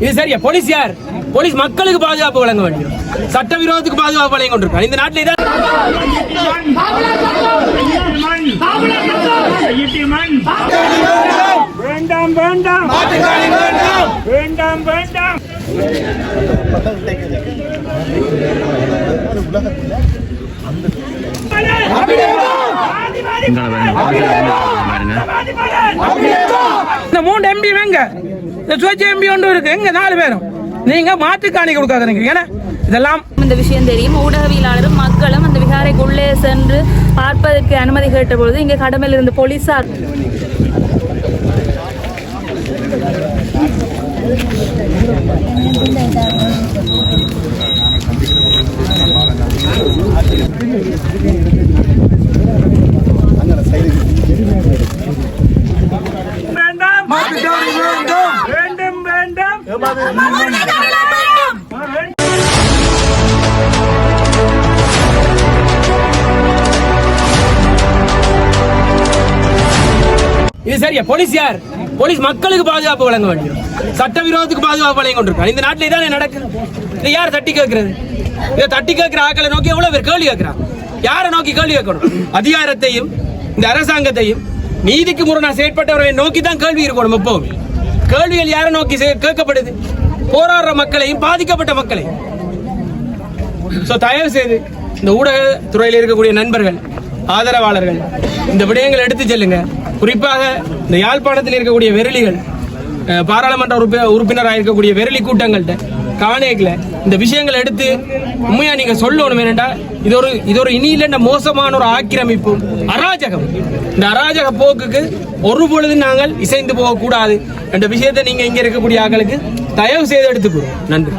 இது சரியா? போலீஸ் யார்? போலீஸ் மக்களுக்கு பாதுகாப்பு வழங்க வேண்டும். சட்டவிரோதத்துக்கு பாதுகாப்பு வழங்கி கொண்டிருக்காங்க இந்த நாட்டில் இதான் வேண்டாம் வேண்டாம் வேண்டாம் வேண்டாம் இந்த மூன்று எம்பி வேங்க இந்த சுயேட்சை எம்பி ஒன்று இருக்கு. எங்க நாலு பேரும்? நீங்க மாற்று காணி கொடுக்காதீங்க. ஏன்னா இதெல்லாம் இந்த விஷயம் தெரியும். ஊடகவியலாளரும் மக்களும் அந்த விகாரைக்குள்ளே சென்று பார்ப்பதற்கு அனுமதி கேட்ட பொழுது இங்கே கடமையில் இருந்த போலீசார் வேண்டாம் வேண்டும் வேண்டாம் இது சரியா? போலீஸ் யார்? போலீஸ் மக்களுக்கு பாதுகாப்பு வழங்க வேண்டும். சட்டவிரோதத்துக்கு பாதுகாப்பு வழங்கி கொண்டிருக்காங்க. இந்த நாட்டில் இதான் நடக்குது? இதை யார் தட்டி கேட்கறது? இதை தட்டி கேட்கிற ஆக்களை நோக்கி எவ்வளவு பேர் கேள்வி கேட்கிறான் யாரை நோக்கி கேள்வி கேட்கணும்? அதிகாரத்தையும் இந்த அரசாங்கத்தையும் நீதிக்கு முரணா செயற்பட்டவர்களை நோக்கி தான் கேள்வி இருக்கணும் எப்பவும். கேள்விகள் யாரை நோக்கி கேட்கப்படுது? போராடுற மக்களையும் பாதிக்கப்பட்ட மக்களையும். ஸோ தயவு செய்து இந்த ஊடக துறையில் இருக்கக்கூடிய நண்பர்கள் ஆதரவாளர்கள் இந்த விடயங்களை எடுத்து செல்லுங்க. குறிப்பாக இந்த யாழ்ப்பாணத்தில் இருக்கக்கூடிய வெரளிகள் பாராளுமன்ற உறுப்பினராக இருக்கக்கூடிய வெரளி கூட்டங்கள்கிட்ட காணேக்கல இந்த விஷயங்களை எடுத்து உண்மையா நீங்க சொல்லணும் என்னண்டா? இது ஒரு இது ஒரு இனி இல்லைன்ற மோசமான ஒரு ஆக்கிரமிப்பு. அராஜகம். இந்த அராஜக போக்குக்கு ஒரு பொழுது நாங்கள் இசைந்து போகக்கூடாது என்ற விஷயத்தை நீங்க இங்க இருக்கக்கூடிய ஆக்களுக்கு தயவு செய்து எடுத்துக்கிறோம். நன்றி.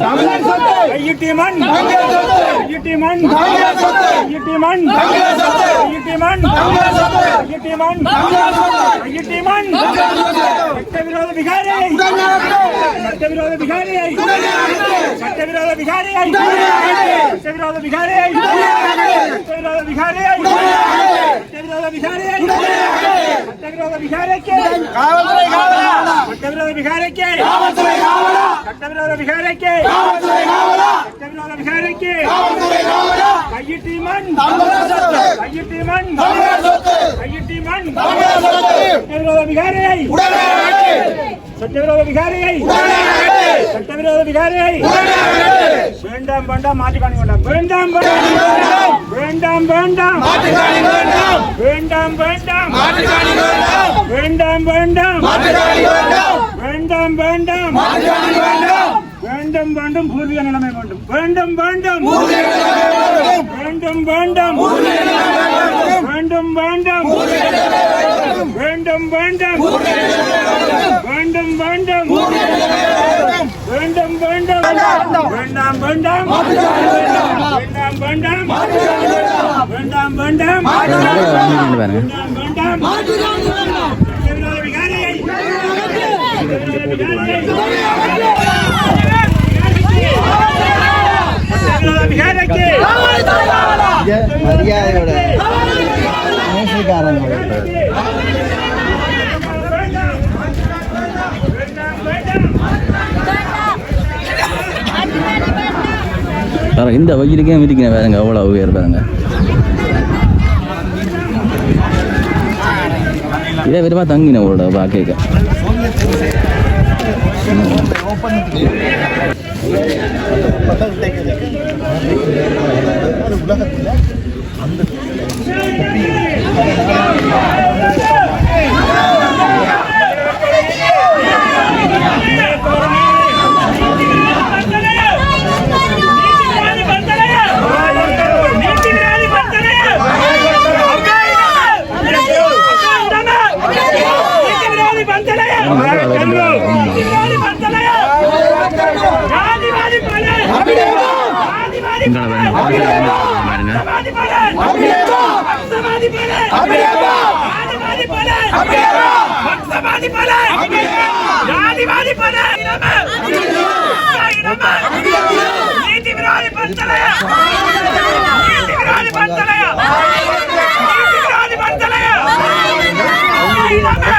कांग्रेस होते ये टीमन कांग्रेस होते ये टीमन कांग्रेस होते ये टीमन कांग्रेस होते ये टीमन कांग्रेस होते ये टीमन कांग्रेस होते ये टीमन कांग्रेस होते सत्य विरोध भिखारी। सत्य विरोध भिखारी। सत्य विरोध भिखारी। सत्य विरोध भिखारी। सत्य विरोध भिखारी। सत्य विरोध भिखारी। చట్టవిరోధ విహారಕ್ಕೆ కావలసిన కావల చట్టవిరోధ విహారಕ್ಕೆ కావలసిన కావల చట్టవిరోధ విహారಕ್ಕೆ சட்டவிரோத விகாரியை. சட்டவிரோத விகாரியை. வேண்டாம் வேண்டாம் மாட்டுக்காணி வேண்டாம். வேண்டாம் வேண்டாம். வேண்டாம். வேண்டாம் வேண்டாம். வேண்டாம். வேண்டாம் வேண்டாம். வேண்டாம். வேண்டும் வேண்டும். வேண்டும் வேண்டும் பூர்வீக நிலைமை வேண்டும். வேண்டும் வேண்டும். வேண்டும் வேண்டும். வேண்டும் வேண்டும். வேண்டும் வேண்டும். வேண்டும் வேண்டும். வேண்டும் வேண்டும். வேண்டாம் வேண்டாம். வேண்டாம் வேண்டாம். வேண்டாம் வேண்டாம். வேண்டாம் வேண்டாம். சட்டவிரோத விகாரியை சட்டவிரோத விகாரிக்கு மரியாதையோட நேசக்காரங்க வேற இந்த வெயிலுக்கே மிதிக்கிறேன் வேறங்க அவ்வளோ உயர் பாருங்க இதே விரும்பா தங்கினேன் உங்களோட பாக்க உலகத்தில் அந்த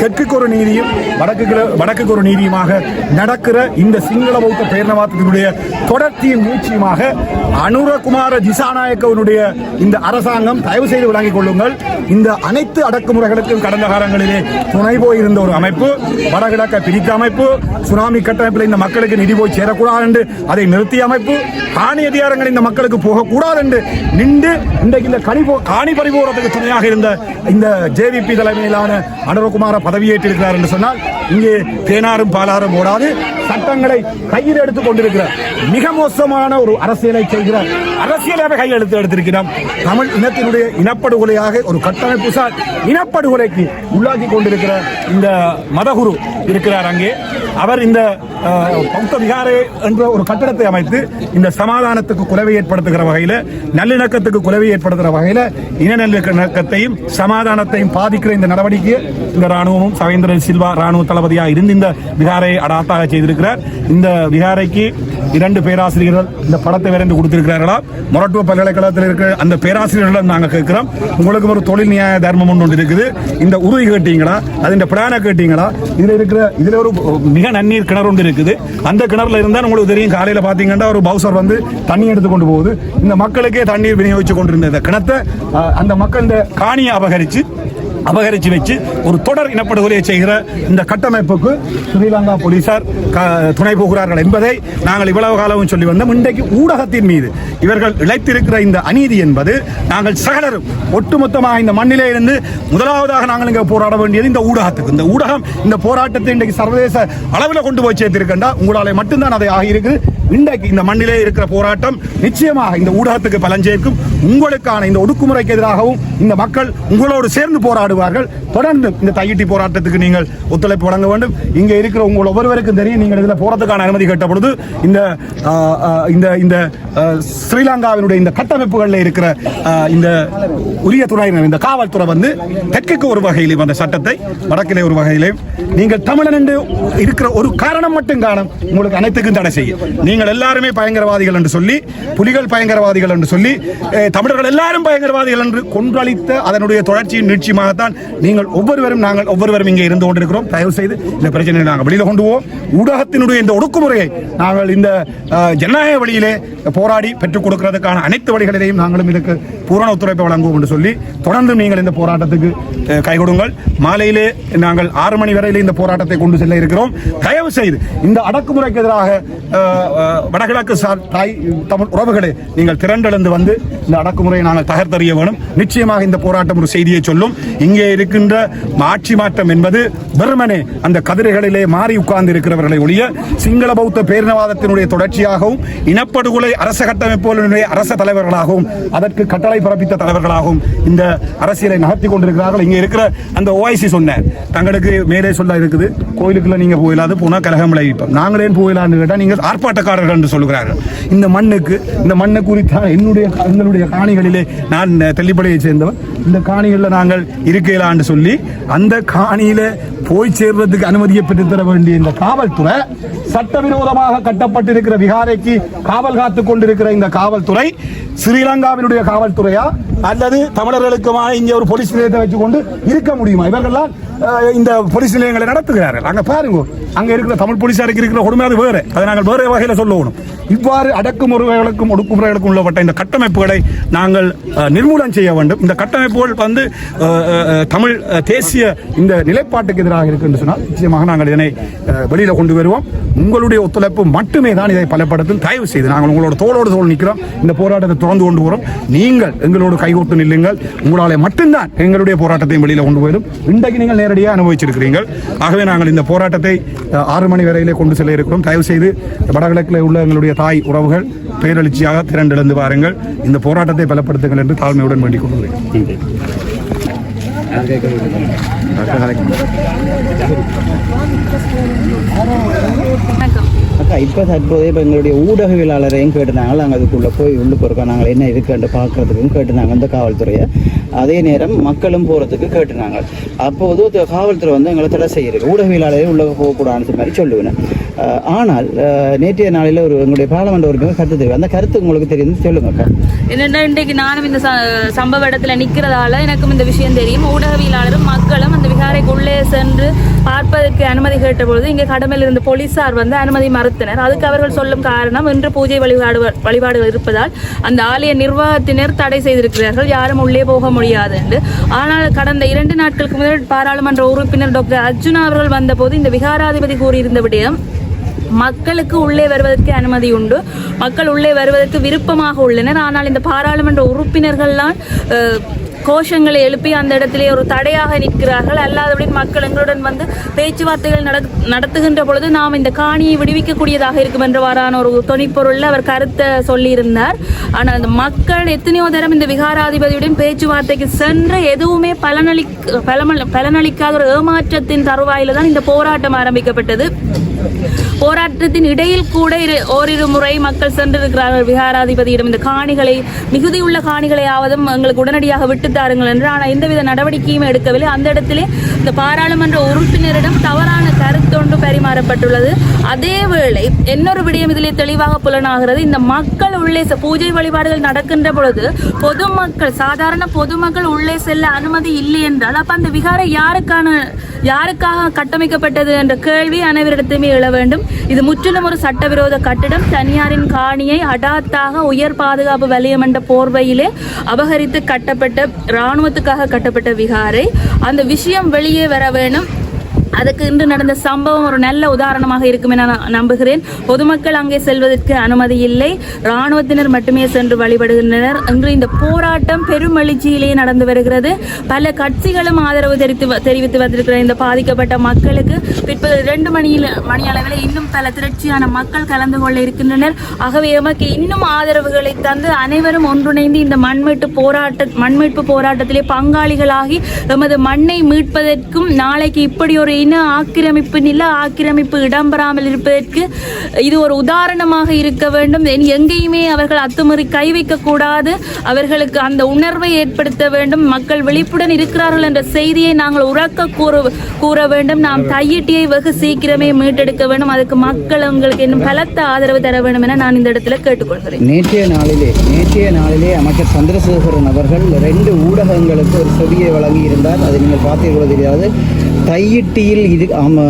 தெற்குக்கு ஒரு நீதியும் வடக்கு வடக்குக்கு ஒரு நீதியுமாக நடக்கிற இந்த சிங்கள பௌத்த பேரணவாதத்தினுடைய தொடர்ச்சியும் நீட்சியுமாக அனுரகுமார திசாநாயக்கவனுடைய இந்த அரசாங்கம் தயவு செய்து விளங்கிக் கொள்ளுங்கள். இந்த அனைத்து அடக்குமுறைகளுக்கும் கடந்த காலங்களிலே துணை போயிருந்த ஒரு அமைப்பு வடகிழக்க பிரித்த அமைப்பு சுனாமி கட்டமைப்பில் இந்த மக்களுக்கு நிதி போய் சேரக்கூடாது என்று அதை நிறுத்திய அமைப்பு காணி அதிகாரங்கள் இந்த மக்களுக்கு போகக்கூடாது என்று நின்று இன்றைக்கு இந்த கனி காணி பறிபோறதுக்கு துணையாக இருந்த இந்த ஜேவிபி தலைமையிலான அனுரகுமார பதவியேற்றிருக்கிறார் என்று சொன்னால் இங்கே தேனாரும் பாலாரும் ஓடாது. சட்டங்களை கையில் எடுத்துக் கொண்டிருக்கிற மிக மோசமான ஒரு அரசியலை செய்கிறார். அரசியலாக கையில் எடுத்து எடுத்திருக்கிறோம் தமிழ் இனத்தினுடைய இனப்படுகொலையாக ஒரு கட்டமைப்பு சார் இனப்படுகொலைக்கு உள்ளாக்கி கொண்டிருக்கிற இந்த மதகுரு இருக்கிறார் அங்கே. அவர் இந்த பௌத்த விகாரை என்ற ஒரு கட்டடத்தை அமைத்து இந்த சமாதானத்துக்கு குறைவை ஏற்படுத்துகிற வகையில் நல்லிணக்கத்துக்கு குறைவை ஏற்படுத்துகிற வகையில் இன நல்லிணக்கத்தையும் சமாதானத்தையும் பாதிக்கிற இந்த நடவடிக்கையை இந்த ராணுவமும் சவேந்திரன் சில்வா ராணுவ தளபதியாக இருந்து இந்த விகாரை அடாத்தாக செய்திருக்கிறார். இந்த விகாரைக்கு இரண்டு பேராசிரியர்கள் இந்த படத்தை வரைந்து கொடுத்திருக்கிறார்களா? மொரட்டுவ பல்கலைக்கழகத்தில் இருக்கிற அந்த பேராசிரியர்களிடம் நாங்கள் கேட்கிறோம். உங்களுக்கு ஒரு தொழில் நியாய தர்மம் ஒன்று இருக்குது இந்த உறுதி கேட்டீங்களா? அதின் பிளான கேட்டீங்களா? இதில் இருக்கிற இதில் ஒரு மிக நன்னீர் கிணறு ஒன்று இருக்குது. அந்த கிணறுல இருந்தால் உங்களுக்கு தெரியும் காலையில் பார்த்தீங்கன்னா ஒரு பவுசர் வந்து தண்ணி எடுத்து கொண்டு போகுது. இந்த மக்களுக்கே தண்ணீர் விநியோகிச்சு கொண்டிருந்த இந்த கிணத்தை அந்த மக்கள் இந்த காணியை அபகரித்து அபகரிச்சு வச்சு ஒரு தொடர் இனப்படுகொலையை செய்கிற இந்த கட்டமைப்புக்கு ஸ்ரீலங்கா போலீசார் க- துணை போகிறார்கள் என்பதை நாங்கள் இவ்வளவு காலமும் சொல்லி வந்தோம். இன்றைக்கு ஊடகத்தின் மீது இவர்கள் இழைத்திருக்கிற இந்த அநீதி என்பது நாங்கள் சகலரும் ஒட்டுமொத்தமாக இந்த மண்ணிலே இருந்து முதலாவதாக நாங்கள் இங்கே போராட வேண்டியது இந்த ஊடகத்துக்கு. இந்த ஊடகம் இந்த போராட்டத்தை இன்றைக்கு சர்வதேச அளவில் கொண்டு போய் சேர்த்திருக்கின்றா. உங்களாலே மட்டும்தான் அதை ஆகியிருக்குது இன்றைக்கு இந்த மண்ணிலே இருக்கிற போராட்டம் நிச்சயமாக இந்த ஊடகத்துக்கு பலன் சேர்க்கும். உங்களுக்கான இந்த ஒடுக்குமுறைக்கு எதிராகவும் இந்த மக்கள் உங்களோடு சேர்ந்து போராடுவார்கள். தொடர்ந்து இந்த தையிட்டி போராட்டத்துக்கு நீங்கள் ஒத்துழைப்பு வழங்க வேண்டும். இங்கே இருக்கிற உங்கள் ஒவ்வொருவருக்கும் தெரியும் நீங்கள் இதில் போறதுக்கான அனுமதி கேட்ட பொழுது இந்த இந்த இந்த ஸ்ரீலங்காவினுடைய இந்த கட்டமைப்புகளில் இருக்கிற இந்த உரிய துறையினர் இந்த காவல்துறை வந்து தெற்குக்கு ஒரு வகையிலும் அந்த சட்டத்தை வடக்கிலே ஒரு வகையிலும் நீங்கள் தமிழன் என்று இருக்கிற ஒரு காரணம் மட்டும் காரணம் உங்களுக்கு அனைத்துக்கும் தடை செய்யும். நீங்கள் எல்லாருமே பயங்கரவாதிகள் என்று சொல்லி புலிகள் பயங்கரவாதிகள் என்று சொல்லி தமிழர்கள் எல்லாரும் பயங்கரவாதிகள் என்று கொன்றளித்த அதனுடைய தொடர்ச்சியின் நிச்சயமாகத்தான் நீங்கள் ஒவ்வொருவரும் நாங்கள் ஒவ்வொருவரும் இங்கே இருந்து கொண்டிருக்கிறோம். தயவு செய்து இந்த பிரச்சனையை நாங்கள் வெளியில கொண்டு போவோம். ஊடகத்தினுடைய இந்த ஒடுக்குமுறையை நாங்கள் இந்த ஜனநாயக வழியிலே போராடி பெற்றுக் கொடுக்கிறதுக்கான அனைத்து வழிகளிலேயும் நாங்களும் இதற்கு பூரண ஒத்துழைப்பை வழங்குவோம் என்று சொல்லி தொடர்ந்து நீங்கள் இந்த போராட்டத்துக்கு கைகொடுங்கள் கை கொடுங்கள். மாலையிலே நாங்கள் ஆறு மணி வரையிலே இந்த போராட்டத்தை கொண்டு செல்ல இருக்கிறோம். தயவு செய்து இந்த அடக்குமுறைக்கு எதிராக வடகிழக்கு சார் தாய் தமிழ் உறவுகளே நீங்கள் திரண்டெழுந்து வந்து இந்த அடக்குமுறையை நாங்கள் தகர்த்தறிய வேணும். நிச்சயமாக இந்த போராட்டம் ஒரு செய்தியை சொல்லும். இங்கே இருக்கின்ற ஆட்சி மாற்றம் என்பது வெறுமனே அந்த கதிரைகளிலே மாறி உட்கார்ந்து இருக்கிறவர்களை ஒழிய சிங்கள பௌத்த பேரினவாதத்தினுடைய தொடர்ச்சியாகவும் இனப்படுகொலை அரச கட்டமைப்புகளுடைய அரச தலைவர்களாகவும் அதற்கு கட்டளை பிறப்பித்த தலைவர்களாகவும் இந்த அரசியலை நகர்த்தி கொண்டிருக்கிறார்கள். இங்கே இருக்கிற அந்த ஓஐசி சொன்னேன் தங்களுக்கு மேலே சொல்ல இருக்குது கோயிலுக்குள்ள நீங்க போயிடாது போனால் கலகம் விளைவிப்போம் நாங்களே போயிடலான்னு கேட்டால் நீங்கள் ஆர்ப்பாட்டக்காரர்கள் என்று சொல்கிறார்கள் இந்த மண்ணுக்கு இந்த மண்ணை குறித்த என்னுடைய எங்களுடைய காணிகளிலே நான் தெல்லிப்படையை சேர்ந்தவன். இந்த காணிகளில் நாங்கள் இருக்கலான்னு சொல்லி அந்த காணியில போய் சேர்வதற்கு அனுமதியை பெற்றுத்தர வேண்டிய இந்த காவல்துறை சட்டவிரோதமாக கட்டப்பட்டிருக்கிற விகாரைக்கு காவல் காத்துக் கொண்டிருக்கிற இந்த காவல்துறை ஸ்ரீலங்காவினுடைய காவல்துறையா அல்லது தமிழர்களுக்குமான இங்கே ஒரு போலீஸ் நிலையத்தை வச்சுக்கொண்டு இருக்க முடியுமா? இவர்கள்லாம் இந்த போலீஸ் நிலையங்களை நடத்துகிறார்கள். அங்க பாருங்க அங்க இருக்கிற தமிழ் போலீஸாருக்கு இருக்கிற கொடுமை வேறு. அதை நாங்கள் வேறு வகையில் கொள்ளணும் இவ்வாறு அடக்குமுறைகளுக்கும் ஒடுக்குமுறைகளுக்கும் உள்ளப்பட்ட இந்த கட்டமைப்புகளை நாங்கள் நிர்மூலம் செய்ய வேண்டும். இந்த கட்டமைப்புகள் வந்து தமிழ் தேசிய இந்த நிலைப்பாட்டுக்கு எதிராக இருக்கு என்று சொன்னால் நிச்சயமாக நாங்கள் இதனை வெளியில் வெளியில கொண்டு வருவோம். உங்களுடைய ஒத்துழைப்பு மட்டுமே தான் இதை பலப்படுத்தும். தயவு செய்து நாங்கள் உங்களோட தோளோடு தோல் நிற்கிறோம் இந்த போராட்டத்தை தொடர்ந்து கொண்டு போகிறோம் நீங்கள் எங்களோடு கைகோட்டு நில்லுங்கள். உங்களால் மட்டும்தான் எங்களுடைய போராட்டத்தையும் வெளியில் கொண்டு போயிடும். இன்றைக்கு நீங்கள் நேரடியாக அனுபவிச்சிருக்கிறீர்கள். ஆகவே நாங்கள் இந்த போராட்டத்தை ஆறு மணி வரையிலே கொண்டு செல்ல இருக்கிறோம். தயவு செய்து வடகிழக்கில் வடக்கில் உள்ள எங்களுடைய தாய் உறவுகள் பேரெழுச்சியாக திரண்டெழுந்து வாருங்கள். இந்த போராட்டத்தை பலப்படுத்துங்கள் என்று தாழ்மையுடன் வேண்டிக் கொள்கிறேன். அக்கா இப்போ தற்போது இப்போ எங்களுடைய ஊடகவியலாளரையும் கேட்டுனாங்க நாங்கள் அதுக்குள்ளே போய் உள்ளுக்கு இருக்கோம் நாங்கள் என்ன இருக்குன்னு பார்க்குறதுக்கும் கேட்டுனாங்க இந்த காவல்துறையை. அதே நேரம் மக்களும் போகிறதுக்கு கேட்டுனாங்க அப்போது காவல்துறை வந்து எங்களை தடை செய்யிருக்கு ஊடகவியலாளரையும் உள்ளே போகக்கூடாதுன்ற மாதிரி சொல்லுவேன். ஆனால் நேற்றைய நாளில் ஒரு எங்களுடைய பாராளுமன்ற உறுப்பினர் கருத்து தெரியும் அந்த கருத்து உங்களுக்கு தெரியுது சொல்லுங்க அக்கா. என்னென்ன இன்றைக்கு நானும் இந்த ச- சம்பவ இடத்துல நிற்கிறதால எனக்கும் இந்த விஷயம் தெரியும். ஊடகவியலாளரும் மக்களும் அந்த விகாரைக்குள்ளே சென்று பார்ப்பதற்கு அனுமதி கேட்ட பொழுது இங்கே கடமையில் இருந்த போலீசார் வந்து அனுமதி மறுத்தனர். அதுக்கு அவர்கள் சொல்லும் காரணம் இன்று பூஜை வழிபாடு வழிபாடுகள் இருப்பதால் அந்த ஆலய நிர்வாகத்தினர் தடை செய்திருக்கிறார்கள். யாரும் உள்ளே போக முடியாது என்று. ஆனால் கடந்த இரண்டு நாட்களுக்கு முதல் பாராளுமன்ற உறுப்பினர் டாக்டர் அர்ஜுனா அவர்கள் வந்தபோது இந்த விகாராதிபதி கூறியிருந்த விடயம் மக்களுக்கு உள்ளே வருவதற்கு அனுமதி உண்டு. மக்கள் உள்ளே வருவதற்கு விருப்பமாக உள்ளனர். ஆனால் இந்த பாராளுமன்ற உறுப்பினர்கள்லாம் கோஷங்களை எழுப்பி அந்த இடத்திலே ஒரு தடையாக நிற்கிறார்கள். அல்லாதபடி மக்கள் எங்களுடன் வந்து பேச்சுவார்த்தைகள் நடக்- நடத்துகின்ற பொழுது நாம் இந்த காணியை விடுவிக்கக்கூடியதாக இருக்கும் என்றவாறான ஒரு துணிப்பொருளில் அவர் கருத்தை சொல்லியிருந்தார். ஆனால் அந்த மக்கள் எத்தனையோ தரம் இந்த விகாராதிபதியுடன் பேச்சுவார்த்தைக்கு சென்று எதுவுமே பலனளி பலம- பலனளிக்காத ஒரு ஏமாற்றத்தின் தருவாயில் தான் இந்த போராட்டம் ஆரம்பிக்கப்பட்டது. போராட்டத்தின் இடையில் கூட இரு- ஓரிரு முறை மக்கள் சென்றிருக்கிறார்கள். விகாராதிபதியிடம் இந்த காணிகளை மிகுதியுள்ள காணிகளையாவதும் எங்களுக்கு உடனடியாக விட்டு தாருங்கள் என்று. ஆனால் எந்தவித நடவடிக்கையும் எடுக்கவில்லை. அந்த இடத்திலே இந்த பாராளுமன்ற உறுப்பினரிடம் தவறான கருத்தொன்று பரிமாறப்பட்டுள்ளது. அதேவேளை இன்னொரு விடயம் இதிலே தெளிவாக புலனாகிறது. இந்த மக்கள் உள்ளே பூஜை வழிபாடுகள் நடக்கின்ற பொழுது பொதுமக்கள் சாதாரண பொதுமக்கள் உள்ளே செல்ல அனுமதி இல்லை என்றால் அப்ப அந்த விகாரை யாருக்கான யாருக்காக கட்டமைக்கப்பட்டது என்ற கேள்வி அனைவரிடத்துமே எழ வேண்டும். இது முற்றிலும் ஒரு சட்டவிரோத கட்டிடம். தனியாரின் காணியை அடாத்தாக உயர் பாதுகாப்பு வலயம் என்ற போர்வையிலே அபகரித்து கட்டப்பட்ட இராணுவத்துக்காக கட்டப்பட்ட விகாரை. அந்த விஷயம் வெளியே வர வேண்டும். அதுக்கு இன்று நடந்த சம்பவம் ஒரு நல்ல உதாரணமாக இருக்கும் என நான் நம்புகிறேன். பொதுமக்கள் அங்கே செல்வதற்கு அனுமதி இல்லை. இராணுவத்தினர் மட்டுமே சென்று வழிபடுகின்றனர். இன்று இந்த போராட்டம் பெரும் எழுச்சியிலேயே நடந்து வருகிறது. பல கட்சிகளும் ஆதரவு தெரிவித்து வ- தெரிவித்து வந்திருக்கிற இந்த பாதிக்கப்பட்ட மக்களுக்கு பிற்பகல் இரண்டு மணியில் மணி அளவில் இன்னும் பல திரட்சியான மக்கள் கலந்து கொள்ள இருக்கின்றனர். ஆகவே எமக்கு இன்னும் ஆதரவுகளை தந்து அனைவரும் ஒன்றிணைந்து இந்த மண்மீட்டு போராட்ட மண்மீட்பு போராட்டத்திலே பங்காளிகளாகி எமது மண்ணை மீட்பதற்கும் நாளைக்கு இப்படி ஒரு இன ஆக்கிரமிப்பு நில ஆக்கிரமிப்பு இடம்பெறாமல் இருப்பதற்கு இது ஒரு உதாரணமாக இருக்க வேண்டும். எங்கேயுமே அவர்கள் அத்துமீறி கை வைக்கக்கூடாது அவர்களுக்கு அந்த உணர்வை ஏற்படுத்த வேண்டும். மக்கள் விழிப்புடன் இருக்கிறார்கள் என்ற செய்தியை நாங்கள் உறக்க கூற கூற வேண்டும். நாம் கையீட்டியை வெகு சீக்கிரமே மீட்டெடுக்க வேண்டும். அதுக்கு மக்கள் உங்களுக்கு இன்னும் பலத்த ஆதரவு தர வேண்டும் என நான் இந்த இடத்துல கேட்டுக்கொள்கிறேன். நேற்றைய நாளிலே நேற்றைய நாளிலே அமைச்சர் சந்திரசேகரன் அவர்கள் ரெண்டு ஊடகங்களுக்கு ஒரு செவியை வழங்கி இருந்தார் அதை நீங்கள் பார்த்தீர்களோ தெரியாது. தையிட்டியில் இது அம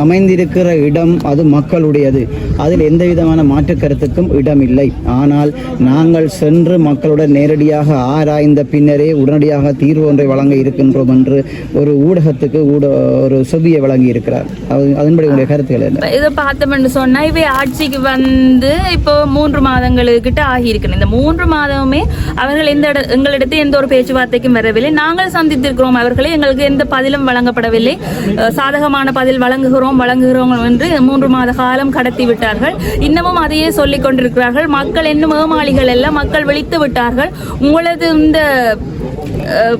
அமைந்திருக்கிற இடம் அது மக்களுடையது. அதில் எந்த விதமான மாற்று கருத்துக்கும் இடம் இல்லை ஆனால் நாங்கள் சென்று மக்களுடன் நேரடியாக ஆராய்ந்த பின்னரே உடனடியாக தீர்வு ஒன்றை வழங்க இருக்கின்றோம் என்று ஒரு ஊடகத்துக்கு ஊட ஒரு செவியை வழங்கி இருக்கிறார் அதன்படி உங்களுடைய கருத்துக்கள் என்ன? இதை பார்த்தோம்னு சொன்னா இவை ஆட்சிக்கு வந்து இப்போ மூன்று மாதங்களுக்கிட்ட ஆகியிருக்கணும். இந்த மூன்று மாதமுமே அவர்கள் எந்த இட எங்களிடத்து எந்த ஒரு பேச்சுவார்த்தைக்கும் வரவில்லை. நாங்கள் சந்தித்திருக்கிறோம் அவர்களை. எங்களுக்கு எந்த பதிலும் வழங்கப்படவில்லை. சாதகமான பதில் வழங்குகிறோம் வழங்குகிறோம் என்று மூன்று மாத காலம் கடத்தி விட்டார்கள் இன்னமும் அதையே சொல்லிக் கொண்டிருக்கிறார்கள். மக்கள் இன்னும் ஏமாளிகள் எல்லாம் மக்கள் விழித்து விட்டார்கள். உங்களது இந்த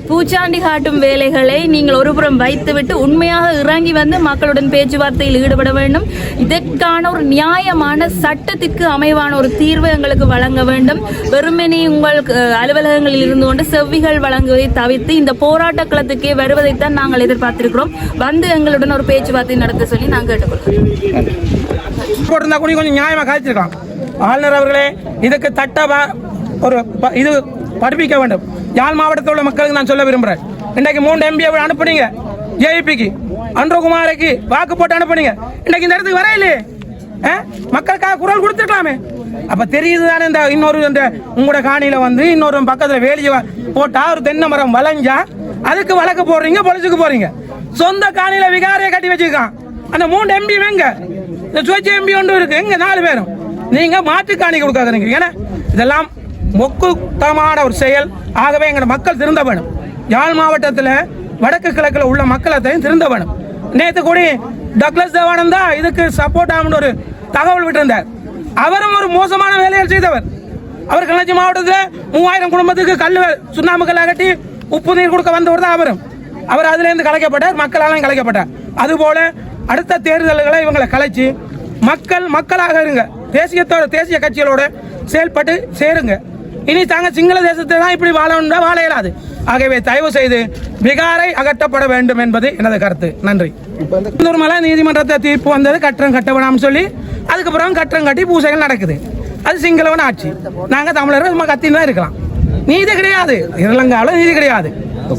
பூச்சாண்டி காட்டும் வேலைகளை நீங்கள் ஒருபுறம் வைத்துவிட்டு உண்மையாக இறங்கி வந்து மக்களுடன் பேச்சுவார்த்தையில் ஈடுபட வேண்டும். இதற்கான ஒரு நியாயமான சட்டத்திற்கு அமைவான ஒரு தீர்வு எங்களுக்கு வழங்க வேண்டும். வெறுமனே உங்கள் அலுவலகங்களில் இருந்து கொண்டு செவ்விகள் வழங்குவதை தவிர்த்து இந்த போராட்ட களத்துக்கே வருவதைத்தான் நாங்கள் எதிர்பார்த்திருக்கிறோம். வந்து எங்களுடன் ஒரு பேச்சுவார்த்தை நடத்த சொல்லி நாங்கள் கேட்டுக்கொள்கிறோம் போட்டிருந்தா கூட கொஞ்சம் நியாயமாக காய்ச்சிருக்கலாம். ஆளுநர் அவர்களே இதுக்கு தட்டவா ஒரு ப- இது படிப்பிக்க வேண்டும். யாழ் மாவட்டத்தில் உள்ள மக்களுக்கு நான் சொல்ல விரும்புகிறேன் இன்றைக்கு மூணு எம்பி அனுப்புனீங்க. ஜேபிக்கு அன்றகுமாருக்கு வாக்கு போட்டு அனுப்புனீங்க. இன்றைக்கு இந்த இடத்துக்கு வரையிலே ஆ? மக்களுக்காக குரல் கொடுத்துருக்கலாமே. அப்போ தெரியுது தானே இந்த இன்னொரு இந்த உங்களோட காணியில் வந்து இன்னொரு பக்கத்தில் வேலியை போட்டால் ஒரு தென்னை மரம் வளைஞ்சா அதுக்கு வழக்கு போடுறீங்க பொழிச்சுக்கு போகிறீங்க சொந்த காணியில் விகாரையை கட்டி வச்சுருக்கான். அந்த மூணு எம்பி எங்க? இந்த சுயேட்சை எம்பி ஒன்று இருக்கு. எங்க நாலு பேரும். நீங்க மாற்று காணி கொடுக்காதீங்க ஏன்னா இதெல்லாம் மொக்குத்தமான ஒரு செயல். ஆகவே எங்களோட மக்கள் திருந்த வேணும். யாழ் மாவட்டத்தில் வடக்கு கிழக்கில் உள்ள மக்களத்தையும் திருந்த வேணும். நேற்று கூட டக்ளஸ் தேவானந்தா இதுக்கு சப்போர்ட் ஆகும்னு ஒரு தகவல் விட்டிருந்தார். அவரும் ஒரு மோசமான வேலையை செய்தவர். அவர் கிளர்ச்சி மாவட்டத்தில் மூவாயிரம் குடும்பத்துக்கு கல் சுண்ணாம்பு அகட்டி உப்பு நீர் கொடுக்க வந்தவர் தான் அவரும். அவர் அதுலேருந்து கலைக்கப்பட்டார் மக்களாலையும் கலைக்கப்பட்டார். அதுபோல அடுத்த தேர்தல்களை இவங்களை கலைச்சு மக்கள் மக்களாக இருங்க. தேசியத்தோட தேசிய கட்சிகளோட செயல்பட்டு சேருங்க. இனி தாங்க சிங்கள தேசத்தை தான் இப்படி வாழணும்னா வாழ இயலாது. ஆகவே தயவு செய்து பிகாரை அகற்றப்பட வேண்டும் என்பது எனது கருத்து. நன்றி. ஒரு மலை நீதிமன்றத்தை தீர்ப்பு வந்தது கட்டணம் கட்ட சொல்லி அதுக்கப்புறம் கட்டணம் கட்டி பூசைகள் நடக்குது. அது சிங்களவன் ஆட்சி. நாங்கள் தமிழர்கள் சும்மா கத்தின்னு தான் இருக்கலாம். நீதி கிடையாது. இலங்காவில் நீதி கிடையாது.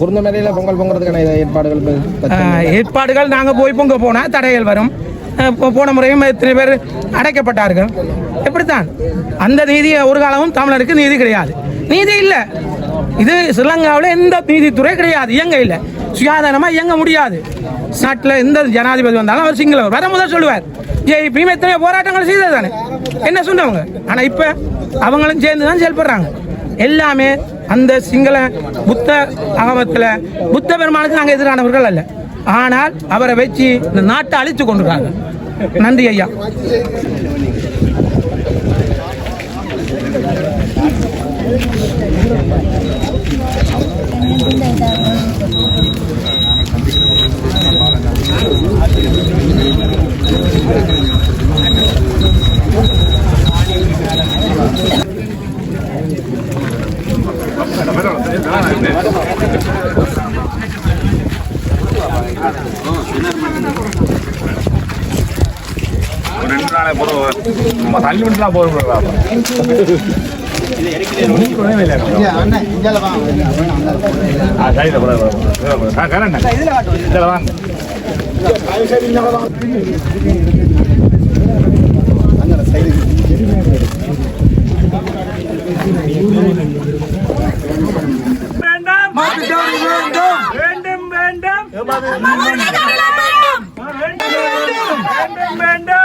குருந்தமலையில பொங்கல் பொங்குறதுக்கான ஏற்பாடுகள் ஏற்பாடுகள் நாங்கள் போய் பொங்க போனால் தடைகள் வரும். போன முறையும் எத்தனை பேர் அடைக்கப்பட்டார்கள்? எப்படித்தான்? அந்த நீதி ஒரு காலமும் தமிழருக்கு நீதி கிடையாது. நீதி இல்லை. இது ஸ்ரீலங்காவில் எந்த நீதித்துறை கிடையாது. இயங்க இல்லை. சுயாதீனமாக இயங்க முடியாது. நாட்டில் எந்த ஜனாதிபதி வந்தாலும் அவர் சிங்களவர் வர முதல் சொல்லுவார். ஜேபி எத்தனை போராட்டங்கள் செய்தது தானே என்ன சொன்னவங்க? ஆனால் இப்போ அவங்களும் சேர்ந்து தான் செயல்படுறாங்க. எல்லாமே அந்த சிங்கள புத்த அகமத்தில் புத்த பெருமானுக்கு நாங்கள் எதிரானவர்கள் அல்ல. ஆனால் அவரை வச்சு இந்த நாட்டை அழித்து கொண்டிருக்காங்க. நன்றி ஐயா. நல்லா போடுறா இதுல வாங்க. வேண்டாம் வேண்டும். வேண்டும் வேண்டும். வேண்டும் வேண்டும்.